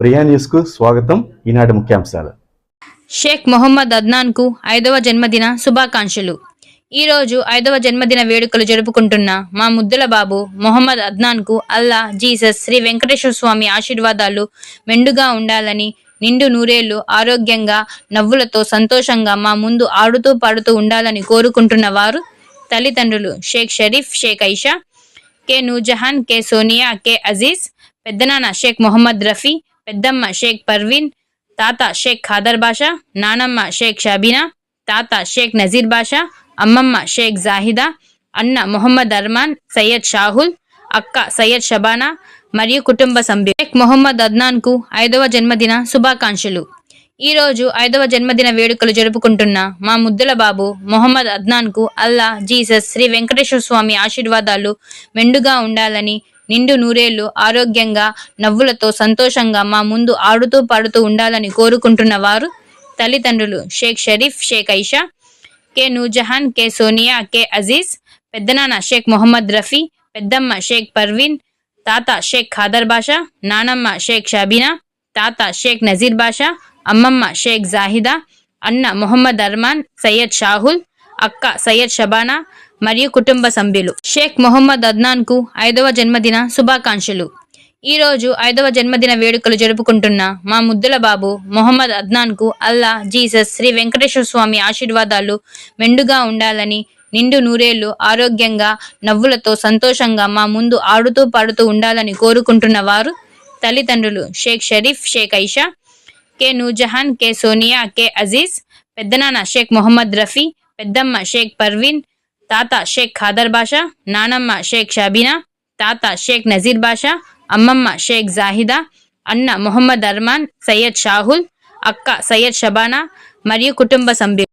ప్రియా న్యూస్కు స్వాగతం. ఈనాటి ముఖ్యాంశాలు. షేక్ మొహమ్మద్ అద్నాన్కు ఐదవ జన్మదిన శుభాకాంక్షలు. ఈరోజు ఐదవ జన్మదిన వేడుకలు జరుపుకుంటున్న మా ముద్దుల బాబు మొహమ్మద్ అద్నాన్కు అల్లా జీసస్ శ్రీ వెంకటేశ్వర స్వామి ఆశీర్వాదాలు మెండుగా ఉండాలని నిండు నూరేళ్ళు ఆరోగ్యంగా నవ్వులతో సంతోషంగా మా ముందు ఆడుతూ పాడుతూ ఉండాలని కోరుకుంటున్న వారు తల్లిదండ్రులు Shaik Sharif Shaik Ayesha K Noorjahan K Sonia K Aziz పెద్దనాన్న షేక్ మొహమ్మద్ రఫీ పెద్దమ్మ షేక్ పర్వీన్ తాత షేక్ ఖాదర్ బాషా నానమ్మ షేక్ షాబీనా తాత షేక్ నజీర్ బాషా అమ్మమ్మ షేక్ జాహిదా అన్న మొహమ్మద్ అర్మాన్ సయ్యద్ షాహుల్ అక్క సయ్యద్ షబానా మరియు కుటుంబ సభ్యులు. షేక్ మొహమ్మద్ అద్నాన్కు ఐదవ జన్మదిన శుభాకాంక్షలు. ఈరోజు ఐదవ జన్మదిన వేడుకలు జరుపుకుంటున్న మా ముద్దుల బాబు మొహమ్మద్ అద్నాన్కు అల్లా జీసస్ శ్రీ వెంకటేశ్వర స్వామి ఆశీర్వాదాలు మెండుగా ఉండాలని నిండు నూరేళ్ళు ఆరోగ్యంగా నవ్వులతో సంతోషంగా మా ముందు ఆడుతూ పాడుతూ ఉండాలని కోరుకుంటున్న వారు తల్లిదండ్రులు Shaik Sharif Shaik Ayesha K Noorjahan K Sonia K Aziz పెద్దనాన్న షేక్ మొహమ్మద్ రఫీ పెద్దమ్మ షేక్ పర్వీన్ తాత షేక్ ఖాదర్ బాషా నానమ్మ షేక్ షాబీనా తాత షేక్ నజీర్ బాషా అమ్మమ్మ షేక్ జాహిదా అన్న మొహమ్మద్ అర్మాన్ సయ్యద్ షాహుల్ అక్క సయ్యద్ షబానా మరియు కుటుంబ సభ్యులు. షేక్ మొహమ్మద్ అద్నాన్కు ఐదవ జన్మదిన శుభాకాంక్షలు. ఈ రోజు ఐదవ జన్మదిన వేడుకలు జరుపుకుంటున్న మా ముద్దుల బాబు మొహమ్మద్ అద్నాన్కు అల్లా జీసస్ శ్రీ వెంకటేశ్వర స్వామి ఆశీర్వాదాలు మెండుగా ఉండాలని నిండు నూరేళ్ళు ఆరోగ్యంగా నవ్వులతో సంతోషంగా మా ముందు ఆడుతూ పాడుతూ ఉండాలని కోరుకుంటున్న వారు తల్లిదండ్రులు Shaik Sharif Shaik Ayesha K Noorjahan K Sonia K Aziz పెద్దనాన్న షేక్ మొహమ్మద్ రఫీ పెద్దమ్మ షేక్ పర్వీన్ తాత షేక్ ఖాదర్ బాషా నానమ్మ షేక్ షాబీనా తాత షేక్ నజీర్ బాషా అమ్మమ్మ షేక్ జాహిదా అన్న మొహమ్మద్ అర్మాన్ సయ్యద్ షాహుల్ అక్క సయ్యద్ షబానా మరియు కుటుంబ సభ్యులు